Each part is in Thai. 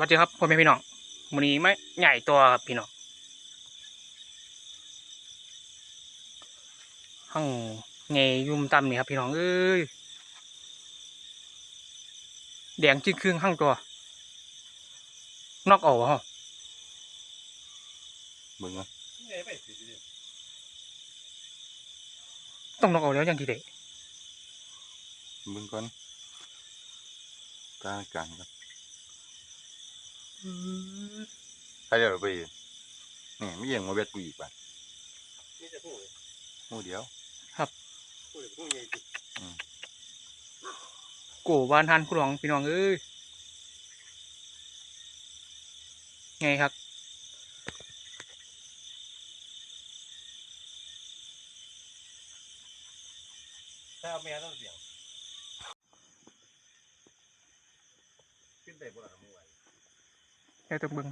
วัสดีครับพ่อแม่พี่น้องวันนี้ไม่ใหญ่ตัวครับพี่น้องห้องไงยุ่มต่ำนี่ครับพี่น้องเอ้ยแดงจิ้งครึ่งห้างตัวนอกเอาฮะมึงอะต้องนอกเอาแล้วยังทีเด็มึงก่อนตาการครับ ใครเดี๋ยวเราไปอีกนี่ไม่ยังมาเวทกูอีกป่ะนี่จะพูดเลยหมูเดียวพูดเลยพูดใหญ่จริงโกบานทันคุณหลองพี่น้องเอ้ยไงครับถ้าเอาแม่ต้องเสียงขึ้นได้บ่ล่ะมึงไห แล้วแต้องเบิ่ง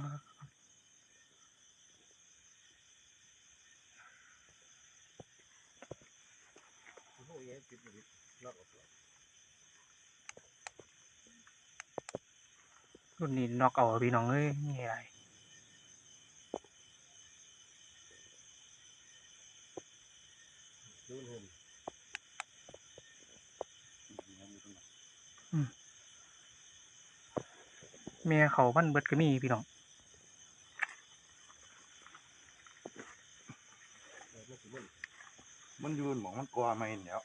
รุ่นนี้นอกเอาพี่น้องเอ้ยนี่อะไร นู่นหุ่น แม่เขาพันเบิดก็มีพี่น้องมันสิมันมันยืนหมองมันกลัวไม่เดี๋ยว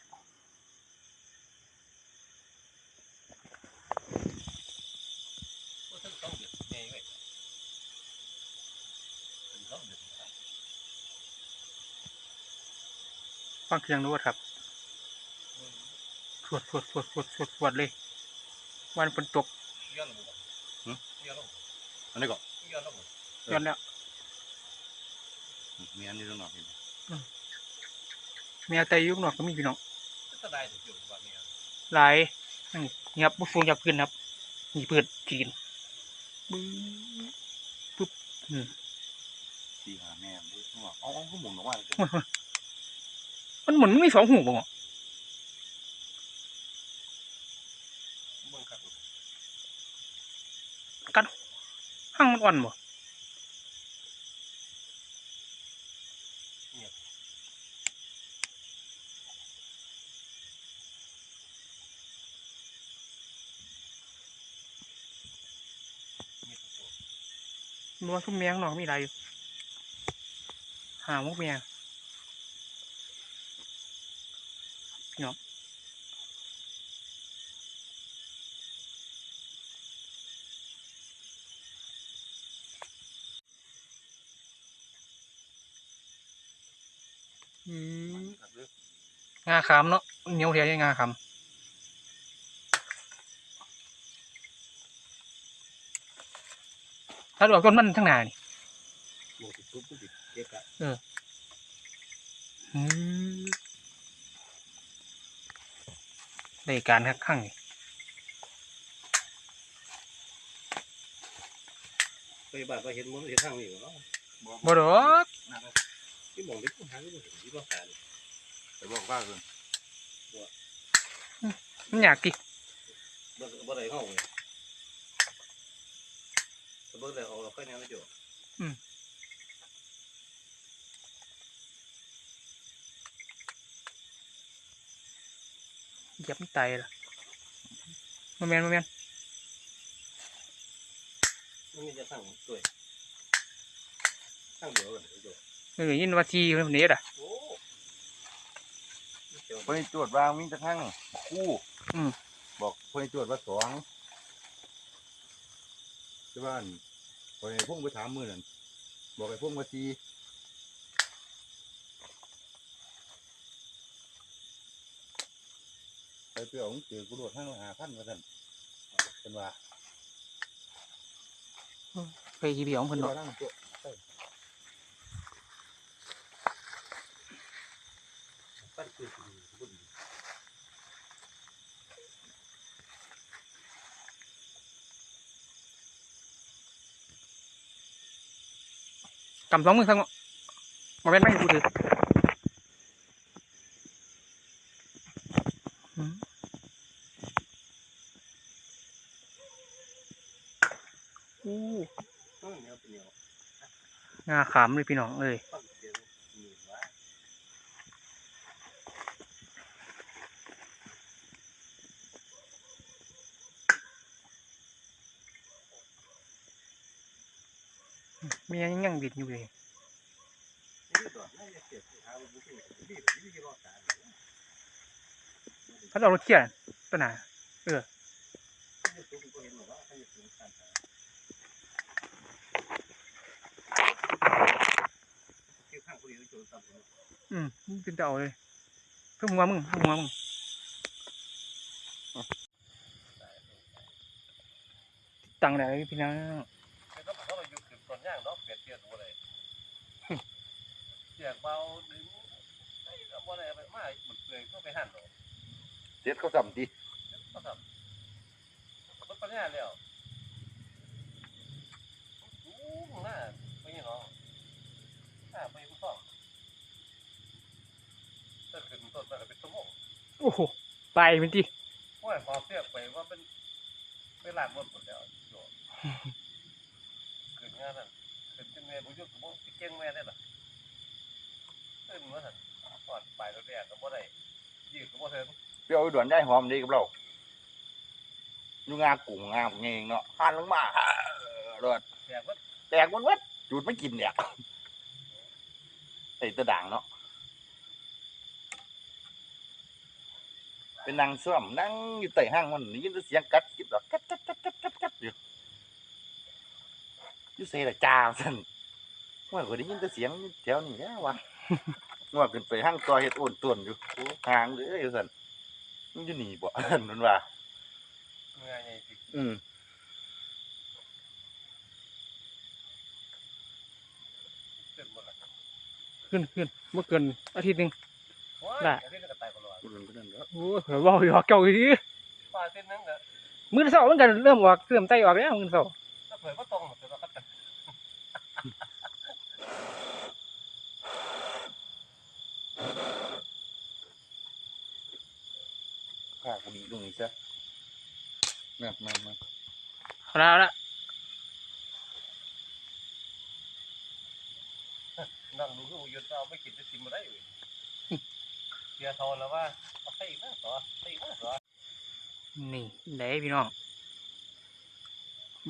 ก็ต้องต้องเดือดใหญ่ไว้ต้องเดือดฟังเสียงรู้ครับสวดสวดสวดสวดสวดสวดเลย วันฝนตกย้อน ลงย้อนลงอันนี้ก็ย้อนลงย้อนแล้วมีอันนี้ตรงหน่อยเห็นไหมแม่ไตอยุกหนอกก็มีพี่น้องก็ได้ถึงอยู่ว่าเนี่ยหลายนี่นี่ครับบุฟงจากพื้นครับนี่เปิดจีนบึ้งปุ๊บอืมตีหาแม่มันด้วยว่าเอาเอาเขาหมุนออกมาเลยมันเหมือนมันมีสองหูบ่งอะ มึงครับ ห้างมันอ่อนบ่นัวทุ่มเมียข้างนอกมีอะไรอยู่ หามุกเมียพี่น้อง อืมครับเด้องาขามเนาะเหนียวเทียยังงาขามถ้าดอกต้นมันทั้งหนานี่มึงติดปุ๊บติดเก๊กอะอืมได้การคักข้างนี่ไปบ้านไปเห็นมึงเห็นทางนี่เนาะบ่ดอกที่มองไปกูหาไม่เห็นที่ว่าหาเลยแต่บอกว่าคือมันอยากกิบ่บ่ได้ห้องเลยแต่บ่ได้ออก เราค่อยแนวไม่จบเหยับมันไตละมาแมนมาแมนมันมีจะทางด้วยทาง เดียวกันจบเออยินว่าทีคนนี้อะโอ้เพื่อนจวดวางวิ่งกระทั่งคู่อืมบอกเพื่อนจวดว่าสองที่บ้านพอไอ้พุ่งไปถามมือนั่นบอกไอ้พุ่งว่าสี่ไปเปรี้ยวของเจอกูโดดห้างละหาพันมาสั่นเป็นว่าไปทีเดียวของเพิ่นที่เนาะว่านั่ง ตัวปั้นคือบุญกำสองมือข้างเนาะมาแมนไม่ให้กูถืออืมอู้เออเหนียวเป็นเหนียวงาขามเลยพี่น้องเอ้ย ฟังเสียงหนีบว่า มียังยังบิดอยู่เลยนี่ตัวน่าจะเอายถ้าเรารถเขี่ยนตัวไหนาเออเดียวโจรตามผมอืมเป็นเต่าเลยเพิ่งหัวมึงเพิ่งหัวมึงตังไหนพี่น้อง แต่ก็เขาเราอ ยู่คือต้นย่างเนาะเปลี่ยนเปลี่ยนดูเลยเสียงเบาดึงไอ้ก็บ่ได้ไปมาหมดเลยก็ไปหั่นเนาะเจ็ดเขาสัมดีก็ทำก็ปัญญาแล้วอู้หน้าไม่ยังเนาะหน้าไม่ผู้สองถ้าขึ้นต้นมันก็เป็นสมองโอ้โหไปเป็นที่ว่าพอเสียไปว่าเป็นเวลาหมดหมดแล้วโยมขึ้น งานนั่นขึ้นจังแม่บุญยุกบุญเก่งแม่ได้ล่ะขึ้นมาสั่นก่อนไปแล้วแรกก็บ่ได้ยืดก็บ่เทิงเปรี้ยวด่วนได้หอมดีกับเราอยู่งากุ้งงามเองเนาะหันลงมาเออรอดแรกว่าแตกมันเวดจุดไม่กินเนี่ยไอ้ตะด่างเนาะเป็นนางซ่อมนั่งอยู่ใต้ห้างมันได้ยินแต่เสียงกัดกิบดอกกัดกัดกัดกัดกัดกัดอยู่อ ยู่เซ่ละจ้าสั่นว่าก็ได้ยินแต่เสียงแถวนี้แล้ววะว่าขึ้นไปห้างซอยเฮ็ดโอนต้วนอยู่ห่างเลยอยู่สั่นมันอยู่นี่บ่นั่นว่าเมื่อยใหญ่สิอืมขึ้นหมดละขึ้นขึ้นเมื่อเกินอาทิตย์หนึ่งว้าได้ยอันนี้ก็ตายตลอดพูดกันก็นั่นแล้วโอ้ยเผื่อว่าหยอกเก่าอีกทีป้าเส้นนึงก็มือเสาร์เหมือนกันเริ่มออกเริ่มไตออกแล้วมือเสาร์ถ้าเผยว่าตรงหมดเลยก็ตัด ข้ากูดีตรงนี้ซะนั่นนั่นนั่นเอาละเอาละนั่งดูคือยืนเอาไม่กินจะซิมมาได้เลยเสียทอนแล้วว่าเอาใส่อีกนะต่อใส่อีกนะต่อนี่ไหนพี่น้อง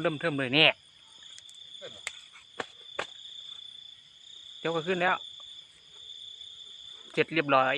เริ่มเทิมเลยเนี่ยขึ้นเดี๋ยวก็ขึ้นแล้ว เสร็จเรียบร้อย